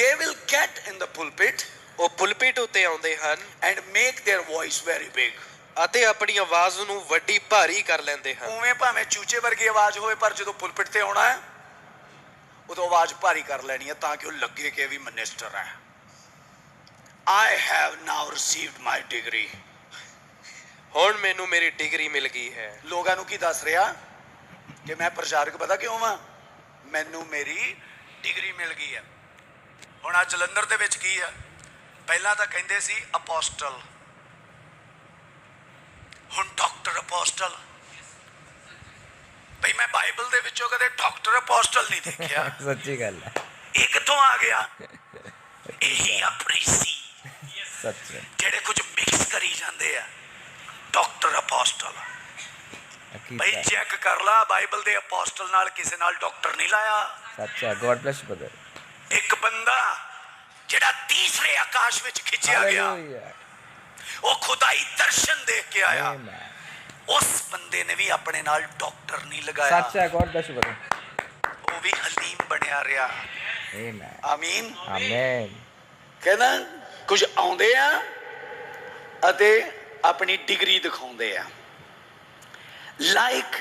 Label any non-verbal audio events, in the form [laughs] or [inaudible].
they will get in the pulpit ਉਹ ਪੁਲਪਿਟ ਉੱਤੇ ਆਉਂਦੇ ਹਨ and make their voice very big. ਅਤੇ ਆਪਣੀ ਆਵਾਜ਼ ਨੂੰ ਵੱਡੀ ਭਾਰੀ ਕਰ ਲੈਂਦੇ ਹਨ। ਉਵੇਂ ਭਾਵੇਂ ਚੂਚੇ ਵਰਗੀ ਆਵਾਜ਼ ਹੋਵੇ ਪਰ ਜਦੋਂ ਪੁਲਪਿਟ ਤੇ ਆਉਣਾ ਹੈ ਉਦੋਂ ਆਵਾਜ਼ ਭਾਰੀ ਕਰ ਲੈਣੀ ਹੈ ਤਾਂ ਕਿ ਉਹ ਲੱਗੇ ਕਿ ਵੀ ਮਿਨਿਸਟਰ ਹੈ। I have now received my degree. ਹੁਣ ਮੈਨੂੰ ਮੇਰੀ ਡਿਗਰੀ ਮਿਲ ਗਈ ਹੈ। ਲੋਕਾਂ ਨੂੰ ਕੀ ਦੱਸ ਰਿਹਾ? ਕਿ ਮੈਂ ਪ੍ਰਚਾਰਕ ਪਤਾ ਕਿਉਂ ਵਾਂ? ਮੈਨੂੰ ਮੇਰੀ ਡਿਗਰੀ ਮਿਲ ਗਈ ਹੈ। ਹੁਣ ਆ ਜਲੰਧਰ ਦੇ ਵਿੱਚ ਕੀ ਹੈ? ਪਹਿਲਾਂ ਤਾਂ ਕਹਿੰਦੇ ਸੀ ਅਪੋਸਟਲ। ਹੁਣ ਡਾਕਟਰ ਅਪੋਸਟਲ। ਭਈ ਮੈਂ ਬਾਈਬਲ ਦੇ ਵਿੱਚੋਂ ਕਦੇ ਡਾਕਟਰ ਅਪੋਸਟਲ ਨਹੀਂ ਦੇਖਿਆ। [laughs] ਸੱਚੀ ਗੱਲ ਹੈ। ਇਹ ਕਿੱਥੋਂ ਆ ਗਿਆ? [laughs] ਇਹੀ ਆਪਣੀ ਸੀ। ਸੱਚ। ਜਿਹੜੇ ਕੁਝ ਮਿਕਸ ਕਰੀ ਜਾਂਦੇ ਆ ਡਾਕਟਰ ਅਪੋਸਟਲ। ਭਈ ਚੈੱਕ ਕਰ ਲਾ ਬਾਈਬਲ ਦੇ ਅਪੋਸਟਲ ਨਾਲ ਕਿਸੇ ਨਾਲ ਡਾਕਟਰ ਨਹੀਂ ਲਾਇਆ। ਸੱਚ ਗੋਡ ਬlesਸ ਬ੍ਰਦਰ ਜਿਹੜਾ ਤੀਸਰੇ ਆਕਾਸ਼ ਵਿੱਚ ਖਿੱਚਿਆ ਗਿਆ ਉਹ ਖੁਦਾਈ ਦਰਸ਼ਨ ਦੇਖ ਕੇ ਆਇਆ। ਉਸ ਬੰਦੇ ਨੇ ਵੀ ਆਪਣੇ ਨਾਲ ਡਾਕਟਰ ਨਹੀਂ ਲਗਾਇਆ। ਸੱਚ ਹੈ ਗੋਡ ਬlesਸ ਬ੍ਰਦਰ ਉਹ ਵੀ ਹਲੀਮ ਬਣਿਆ ਰਿਹਾ। ਆਮੇਨ ਆਮੀਨ। ਆਮੇਨ ਕਹਿੰਦਾ ਕੁਝ ਆਉਂਦੇ ਆ ਅਤੇ ਆਪਣੀ ਡਿਗਰੀ ਦਿਖਾਉਂਦੇ ਆ। ਲਾਈਕ